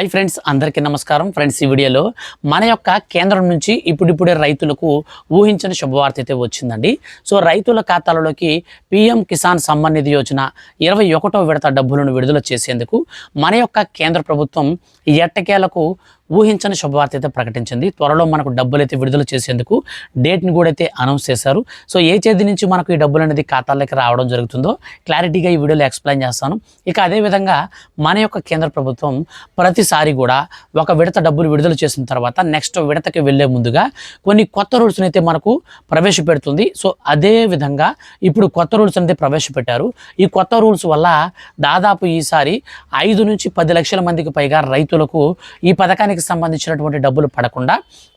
Hi friends అందరికీ నమస్కారం. Friends ఈ వీడియోలో మన యొక్క కేంద్రం నుంచి ఇప్పుడిప్పుడే రైతులకు ఊహించిన శుభవార్త అయితే వచ్చిందండి. సో రైతుల ఖాతాలలోకి పిఎం కిసాన్ సమ్మాన్ నిధి యోజన ఇరవై ఒకటో విడత డబ్బులను విడుదల చేసేందుకు మన యొక్క కేంద్ర ప్రభుత్వం ఎట్టకేలకు ఊహించని శుభవార్త అయితే ప్రకటించింది. త్వరలో మనకు డబ్బులు అయితే విడుదల చేసేందుకు డేట్ని కూడా అయితే అనౌన్స్ చేశారు. సో ఏ తేదీ నుంచి మనకు ఈ డబ్బులు అనేది ఖాతాల్లోకి రావడం జరుగుతుందో క్లారిటీగా ఈ వీడియోలో ఎక్స్ప్లెయిన్ చేస్తాను. ఇక అదేవిధంగా మన యొక్క కేంద్ర ప్రభుత్వం ప్రతిసారి కూడా ఒక విడత డబ్బులు విడుదల చేసిన తర్వాత నెక్స్ట్ విడతకి వెళ్ళే ముందుగా కొన్ని కొత్త రూల్స్ని అయితే మనకు ప్రవేశపెడుతుంది. సో అదే విధంగా ఇప్పుడు కొత్త రూల్స్ అనేది ప్రవేశపెట్టారు. ఈ కొత్త రూల్స్ వల్ల దాదాపు ఈసారి ఐదు నుంచి పది లక్షల మందికి పైగా రైతులకు ఈ పథకానికి సంబంధించినటువంటి డబ్బులు పడకుండా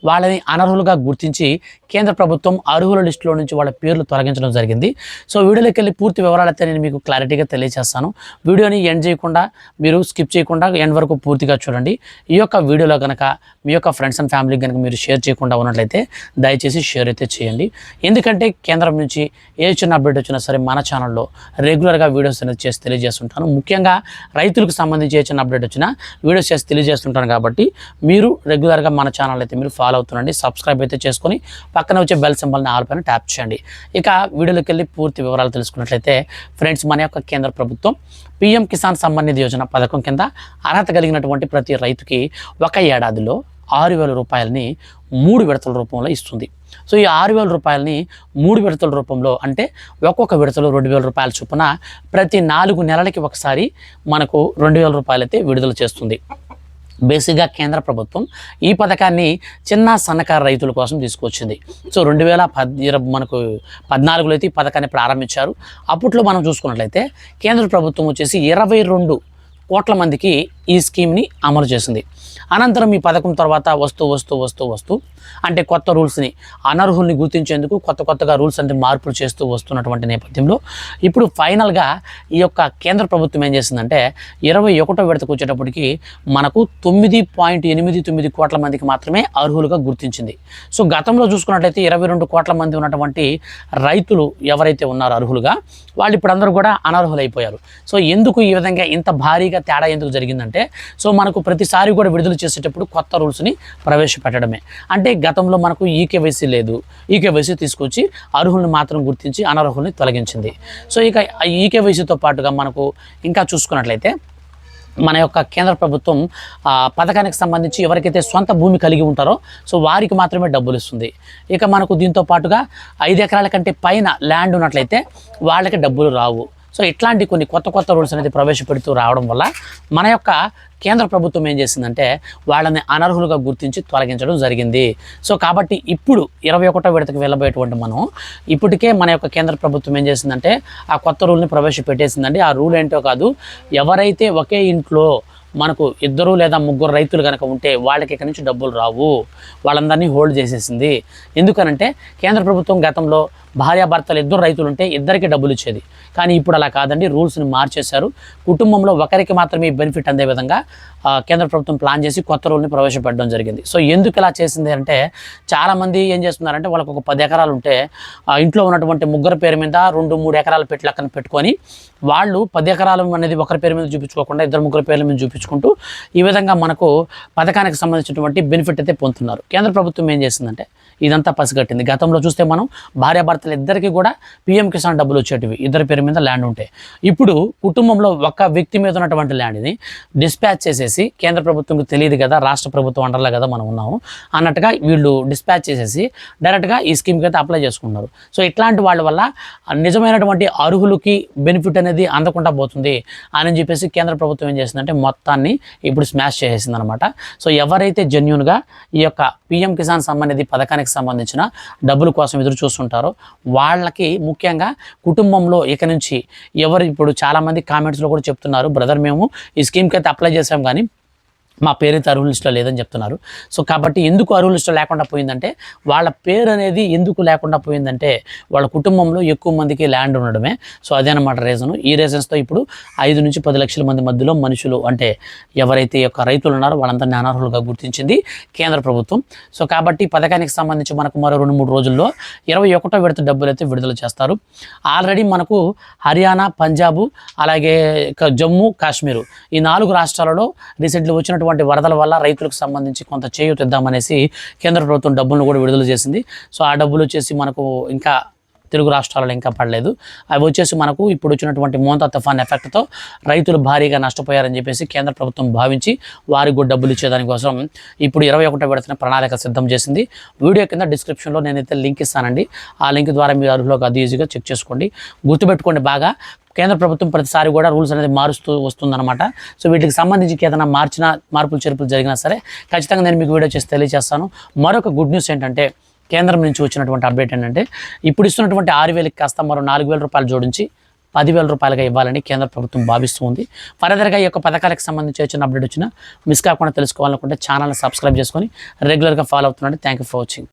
వాళ్ళని అనర్హులుగా గుర్తించి కేంద్ర ప్రభుత్వం అర్హుల లిస్టులో నుంచి వాళ్ళ పేర్లు తొలగించడం జరిగింది. సో వీడియోలోకి వెళ్ళి పూర్తి వివరాలు అయితే నేను మీకు క్లారిటీగా తెలియజేస్తాను. వీడియోని ఎండ్ చేయకుండా మీరు స్కిప్ చేయకుండా ఎండ్ వరకు పూర్తిగా చూడండి. ఈ యొక్క వీడియోలో కనుక మీ యొక్క ఫ్రెండ్స్ అండ్ ఫ్యామిలీకి కనుక మీరు షేర్ చేయకుండా ఉన్నట్లయితే దయచేసి షేర్ అయితే చేయండి. ఎందుకంటే కేంద్రం నుంచి ఏ చిన్న అప్డేట్ వచ్చినా సరే మన ఛానల్లో రెగ్యులర్గా వీడియోస్ అనేది చేసి తెలియజేస్తుంటాను. ముఖ్యంగా రైతులకు సంబంధించి ఏ చిన్న అప్డేట్ వచ్చినా వీడియోస్ చేసి తెలియజేస్తుంటాను కాబట్టి మీరు రెగ్యులర్గా మన ఛానల్ అయితే మీరు ఫాలో అవుతుండండి సబ్స్క్రైబ్ అయితే చేసుకొని పక్కన వచ్చే బెల్ సింబల్ని ఆల్ పైన ట్యాప్ చేయండి. ఇక వీడియోలోకి వెళ్ళి పూర్తి వివరాలు తెలుసుకున్నట్లయితే ఫ్రెండ్స్ మన యొక్క కేంద్ర ప్రభుత్వం పిఎం కిసాన్ సమ్మాన్ నిధి యోజన పథకం కింద అర్హత కలిగినటువంటి ప్రతి రైతుకి ఒక ఏడాదిలో ఆరు వేల రూపాయలని మూడు విడతల రూపంలో ఇస్తుంది. సో ఈ ఆరు వేల రూపాయలని మూడు విడతల రూపంలో అంటే ఒక్కొక్క విడతలో రెండు వేల రూపాయల చొప్పున ప్రతి నాలుగు నెలలకి ఒకసారి మనకు రెండు వేల రూపాయలు అయితే విడుదల చేస్తుంది. బేసిక్గా కేంద్ర ప్రభుత్వం ఈ పథకాన్ని చిన్న సన్నకారు రైతుల కోసం తీసుకొచ్చింది. సో రెండు వేల పద్ మనకు పద్నాలుగులో అయితే ఈ పథకాన్ని ప్రారంభించారు. అప్పట్లో మనం చూసుకున్నట్లయితే కేంద్ర ప్రభుత్వం వచ్చేసి ఇరవై రెండు కోట్ల మందికి ఈ స్కీమ్ని అమలు చేసింది. అనంతరం ఈ పథకం తర్వాత వస్తూ వస్తూ వస్తూ వస్తూ అంటే కొత్త రూల్స్ని అనర్హుల్ని గుర్తించేందుకు కొత్త కొత్తగా రూల్స్ అంటే మార్పులు చేస్తూ వస్తున్నటువంటి నేపథ్యంలో ఇప్పుడు ఫైనల్గా ఈ యొక్క కేంద్ర ప్రభుత్వం ఏం చేసిందంటే ఇరవై ఒకటో విడతకు వచ్చేటప్పటికి మనకు తొమ్మిది పాయింట్ ఎనిమిది తొమ్మిది కోట్ల మందికి మాత్రమే అర్హులుగా గుర్తించింది. సో గతంలో చూసుకున్నట్లయితే ఇరవై రెండు కోట్ల మంది ఉన్నటువంటి రైతులు ఎవరైతే ఉన్నారో అర్హులుగా వాళ్ళు ఇప్పుడు అందరూ కూడా అనర్హులైపోయారు. సో ఎందుకు ఈ విధంగా ఇంత భారీగా తేడా ఎందుకు జరిగిందంటే సో మనకు ప్రతిసారి కూడా విడుదల చేసేటప్పుడు కొత్త రూల్స్ని ప్రవేశపెట్టడమే. అంటే గతంలో మనకు ఈకేవైసీ లేదు. ఈకేవైసీ తీసుకొచ్చి అర్హుల్ని మాత్రం గుర్తించి అనర్హుల్ని తొలగించింది. సో ఇక ఈకేవైసీతో పాటుగా మనకు ఇంకా చూసుకున్నట్లయితే మన యొక్క కేంద్ర ప్రభుత్వం పథకానికి సంబంధించి ఎవరికైతే సొంత భూమి కలిగి ఉంటారో సో వారికి మాత్రమే డబ్బులు ఇస్తుంది. ఇక మనకు దీంతో పాటుగా ఐదు ఎకరాల కంటే పైన ల్యాండ్ ఉన్నట్లయితే వాళ్ళకి డబ్బులు రావు. సో ఇట్లాంటి కొన్ని కొత్త కొత్త రూల్స్ అనేది ప్రవేశపెడుతూ రావడం వల్ల మన యొక్క కేంద్ర ప్రభుత్వం ఏం చేసిందంటే వాళ్ళని అనర్హులుగా గుర్తించి తొలగించడం జరిగింది. సో కాబట్టి ఇప్పుడు ఇరవై ఒకటో విడతకు వెళ్ళబోయేటువంటి మనం ఇప్పటికే మన యొక్క కేంద్ర ప్రభుత్వం ఏం చేసిందంటే ఆ కొత్త రూల్ని ప్రవేశపెట్టేసిందండి. ఆ రూల్ ఏంటో కాదు ఎవరైతే ఒకే ఇంట్లో మనకు ఇద్దరు లేదా ముగ్గురు రైతులు కనుక ఉంటే వాళ్ళకి ఇక్కడి నుంచి డబ్బులు రావు. వాళ్ళందరినీ హోల్డ్ చేసేసింది. ఎందుకనంటే కేంద్ర ప్రభుత్వం గతంలో భార్యాభర్తలు ఇద్దరు రైతులు ఉంటే ఇద్దరికి డబ్బులు ఇచ్చేది కానీ ఇప్పుడు అలా కాదండి రూల్స్ని మార్చేశారు. కుటుంబంలో ఒకరికి మాత్రమే బెనిఫిట్ అందే విధంగా కేంద్ర ప్రభుత్వం ప్లాన్ చేసి కొత్త రూల్ని ప్రవేశపెట్టడం జరిగింది. సో ఎందుకు ఇలా చేసింది అంటే చాలామంది ఏం చేస్తున్నారంటే వాళ్ళకు ఒక పది ఎకరాలు ఉంటే ఇంట్లో ఉన్నటువంటి ముగ్గురు పేరు మీద రెండు మూడు ఎకరాలు పెట్టి లెక్కన పెట్టుకొని వాళ్ళు పది ఎకరాలు అనేది ఒకరి పేరు మీద చూపించుకోకుండా ఇద్దరు ముగ్గురు పేర్ల మీద చూపించుకుంటూ ఈ విధంగా మనకు పథకానికి సంబంధించినటువంటి బెనిఫిట్ అయితే పొందుతున్నారు. కేంద్ర ప్రభుత్వం ఏం చేసిందంటే ఇదంతా పసిగట్టింది. గతంలో చూస్తే మనం భార్యాభర్త భార్యాభర్తలు ఇద్దరికి కూడా పిఎం కిసాన్ డబ్బులు వచ్చేటివి. ఇద్దరి పేరు మీద ల్యాండ్ ఉంటే. ఇప్పుడు కుటుంబంలో ఒక వ్యక్తి మీద ఉన్నటువంటి ల్యాండ్ని డిస్పాచ్ చేసేసి కేంద్ర ప్రభుత్వంకి తెలియదు కదా రాష్ట్ర ప్రభుత్వం అండర్లో కదా మనం ఉన్నాము. అన్నట్టుగా వీళ్ళు డిస్పాచ్ చేసేసి డైరెక్ట్గా ఈ స్కీమ్కి అయితే అప్లై చేసుకున్నారు సో ఇట్లాంటి వాళ్ళ వల్ల నిజమైనటువంటి అర్హులకి బెనిఫిట్ అనేది అందకుండా పోతుంది అని చెప్పేసి కేంద్ర ప్రభుత్వం ఏం చేసిందంటే మొత్తాన్ని ఇప్పుడు స్మాష్ చేసేసింది అనమాట సో ఎవరైతే జెన్యున్గా ఈ యొక్క పిఎం కిసాన్ సంబంధించి పథకానికి సంబంధించిన డబ్బుల కోసం ఎదురు చూస్తుంటారో వాళ్ళకి ముఖ్యంగా కుటుంబంలో ఇక నుంచి ఎవరు ఇప్పుడు చాలామంది కామెంట్స్లో కూడా చెప్తున్నారు బ్రదర్ మేము ఈ స్కీమ్కి అయితే అప్లై చేసాం కానీ మా పేరైతే అర్హుల లిస్టులో లేదని చెప్తున్నారు. సో కాబట్టి ఎందుకు అర్హుల లిస్టులో లేకుండా పోయిందంటే వాళ్ళ పేరు అనేది ఎందుకు లేకుండా పోయిందంటే వాళ్ళ కుటుంబంలో ఎక్కువ మందికి ల్యాండ్ ఉండడమే. సో అదేనమాట రీజన్ ఈ రీజన్స్తో ఇప్పుడు ఐదు నుంచి పది లక్షల మంది మధ్యలో మనుషులు అంటే ఎవరైతే యొక్క రైతులు ఉన్నారో వాళ్ళందరినీ అనర్హులుగా గుర్తించింది కేంద్ర ప్రభుత్వం. సో కాబట్టి ఈ పథకానికి సంబంధించి మనకు మరో రెండు మూడు రోజుల్లో ఇరవై ఒకటో విడత డబ్బులు అయితే విడుదల చేస్తారు. ఆల్రెడీ మనకు హర్యానా పంజాబ్ అలాగే జమ్మూ కాశ్మీరు ఈ నాలుగు రాష్ట్రాలలో రీసెంట్లీ వచ్చినట్టు వచ్చినటువంటి వరదల వల్ల రైతులకు సంబంధించి కొంత చేయూతిద్దామనేసి కేంద్ర ప్రభుత్వం డబ్బులను కూడా విడుదల చేసింది. సో ఆ డబ్బులు వచ్చేసి మనకు ఇంకా తెలుగు రాష్ట్రాలలో ఇంకా పడలేదు. అవి వచ్చేసి మనకు ఇప్పుడు వచ్చినటువంటి మోంతా తుఫాన్ ఎఫెక్ట్తో రైతులు భారీగా నష్టపోయారని చెప్పేసి కేంద్ర ప్రభుత్వం భావించి వారికి కూడా డబ్బులు ఇచ్చేదానికోసం ఇప్పుడు ఇరవై ఒకటో విడతన ప్రణాళిక సిద్ధం చేసింది. వీడియో కింద డిస్క్రిప్షన్లో నేనైతే లింక్ ఇస్తానండి. ఆ లింక్ ద్వారా మీరు అర్హులకు అది ఈజీగా చెక్ చేసుకోండి. గుర్తుపెట్టుకోండి బాగా. కేంద్ర ప్రభుత్వం ప్రతిసారి కూడా రూల్స్ అనేది మారుస్తూ వస్తుందన్నమాట. సో వీటికి సంబంధించి ఏదైనా మార్చిన మార్పులు చేర్పులు జరిగినా సరే ఖచ్చితంగా నేను మీకు వీడియో చేసి తెలియజేస్తాను. మరొక గుడ్ న్యూస్ ఏంటంటే కేంద్రం నుంచి వచ్చినటువంటి అప్డేట్ ఏంటంటే ఇప్పుడు ఇస్తున్నటువంటి ఆరు వేలకి కాస్త మరో నాలుగు వేల రూపాయలు జోడించి పదివేల రూపాయలుగా ఇవ్వాలని కేంద్ర ప్రభుత్వం భావిస్తుంది ఫర్దర్గా ఈ యొక్క పథకాలకు సంబంధించి వచ్చిన అప్డేట్ వచ్చినా మిస్ కాకుండా తెలుసుకోవాలనుకుంటే ఛానల్ని సబ్స్క్రైబ్ చేసుకొని రెగ్యులర్గా ఫాలో అవుతున్నాండి థ్యాంక్ యూ ఫర్ వాచింగ్.